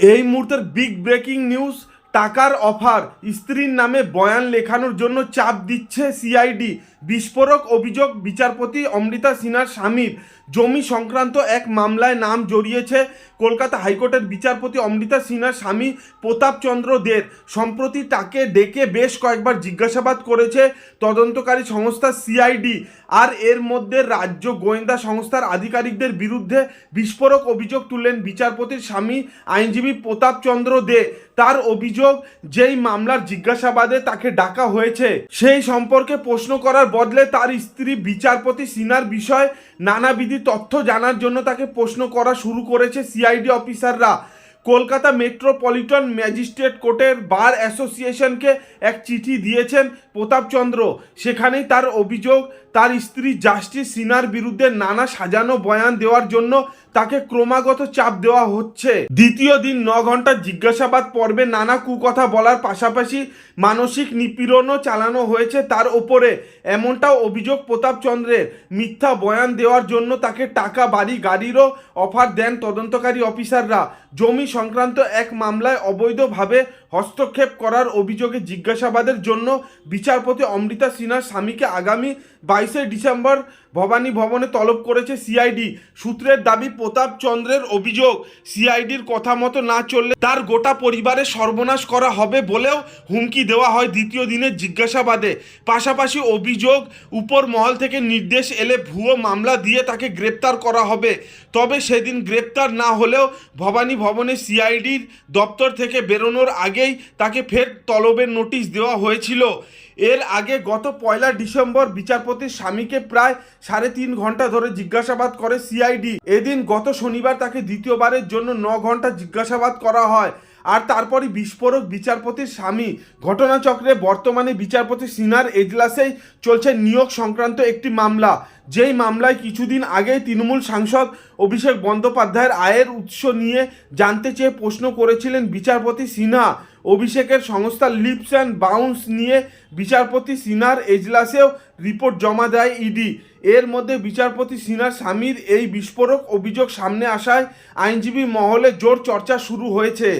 এই মুহূর্তের big breaking news টাকার অফার স্ত্রীর নামে বয়ান লেখানোর জন্য চাপ দিচ্ছে সিআইডি বিস্ফোরক অভিযোগ বিচারপতি অমৃতা সিনহার স্বামীর জমি সংক্রান্ত এক মামলায় নাম জড়িয়েছে কলকাতা হাইকোর্টের বিচারপতি অমৃতা সিনহার স্বামী প্রতাপচন্দ্র দের সম্প্রতি তাকে ডেকে বেশ কয়েকবার জিজ্ঞাসাবাদ করেছে তদন্তকারী সংস্থা সিআইডি আর এর মধ্যে রাজ্য গোয়েন্দা সংস্থার আধিকারিকদের বিরুদ্ধে বিস্ফোরক অভিযোগ তুললেন বিচারপতির স্বামী আইনজীবী প্রতাপচন্দ্র দে তার অভিযোগ, যেই মামলার জিজ্ঞাসাবাদে তাকে ডাকা হয়েছে, সেই সম্পর্কে প্রশ্ন করার বদলে তার স্ত্রী বিচারপতি সিনার বিষয়ে নানাবিধি তথ্য জানার জন্য তাকে প্রশ্ন করা শুরু করেছে সিআইডি অফিসাররা। কলকাতা মেট্রোপলিটন ম্যাজিস্ট্রেট কোর্টের বার অ্যাসোসিয়েশনকে এক চিঠি দিয়েছেন প্রতাপচন্দ্র। সেখানেই তার অভিযোগ, তার স্ত্রী জাস্টিস সিনার বিরুদ্ধে নানা সাজানো বয়ান দেওয়ার জন্য তাকে ক্রমাগত চাপ দেওয়া হচ্ছে। দ্বিতীয় দিন ন ঘণ্টার জিজ্ঞাসাবাদ পর্বে নানা কুকথা বলার পাশাপাশি মানসিক নিপীড়নও চালানো হয়েছে তার ওপরে। এমনটাও অভিযোগ প্রতাপচন্দ্রের। মিথ্যা বয়ান দেওয়ার জন্য তাকে টাকা বাড়ি গাড়িরও অফার দেন তদন্তকারী অফিসাররা। জমি সংক্রান্ত এক মামলায় অবৈধভাবে হস্তক্ষেপ করার অভিযোগে জিজ্ঞাসাবাদের জন্য বিচারপতি অমৃতা সিনহার স্বামীকে আগামী বাইশে ডিসেম্বর ভবানী ভবনে তলব করেছে সিআইডি। সূত্রের দাবি, প্রতাপ চন্দ্রের অভিযোগ, সিআইডির কথা মতো না চললে তার গোটা পরিবারের সর্বনাশ করা হবে বলেও হুমকি দেওয়া হয় দ্বিতীয় দিনের জিজ্ঞাসাবাদে। পাশাপাশি অভিযোগ উপর মহল থেকে নির্দেশ এলে ভুয়ো মামলা দিয়ে তাকে গ্রেপ্তার করা হবে। তবে সেদিন গ্রেপ্তার না হলেও ভবানী ভবনে সিআইডির দপ্তর থেকে বেরোনোর আগেই তাকে ফের তলবের নোটিশ দেওয়া হয়েছিল। এর আগে গত পয়লা ডিসেম্বর বিচারপতির স্বামীকে প্রায় সাড়ে তিন ঘণ্টা ধরে জিজ্ঞাসাবাদ করে সিআইডি। এদিন গত শনিবার তাকে দ্বিতীয়বারের জন্য ন ঘণ্টা জিজ্ঞাসাবাদ করা হয়। আর তারপরই বিস্ফোরক বিচারপতির স্বামী। ঘটনাচক্রে বর্তমানে বিচারপতি সিনার এজলাসেই চলছে নিয়োগ সংক্রান্ত একটি মামলা। যেই মামলায় কিছুদিন আগেই তৃণমূল সাংসদ অভিষেক বন্দ্যোপাধ্যায়ের আয়ের উৎস নিয়ে জানতে চেয়ে প্রশ্ন করেছিলেন বিচারপতি সিনহা। অভিষেকের সংস্থা লিপস অ্যান্ড বাউন্স নিয়ে বিচারপতি সিনহার এজলাসেও রিপোর্ট জমা দেয় ইডি। এর মধ্যে বিচারপতি সিনহার স্বামীর এই বিস্ফোরক অভিযোগ সামনে আসায় আইনজীবী মহলে জোর চর্চা শুরু হয়েছে।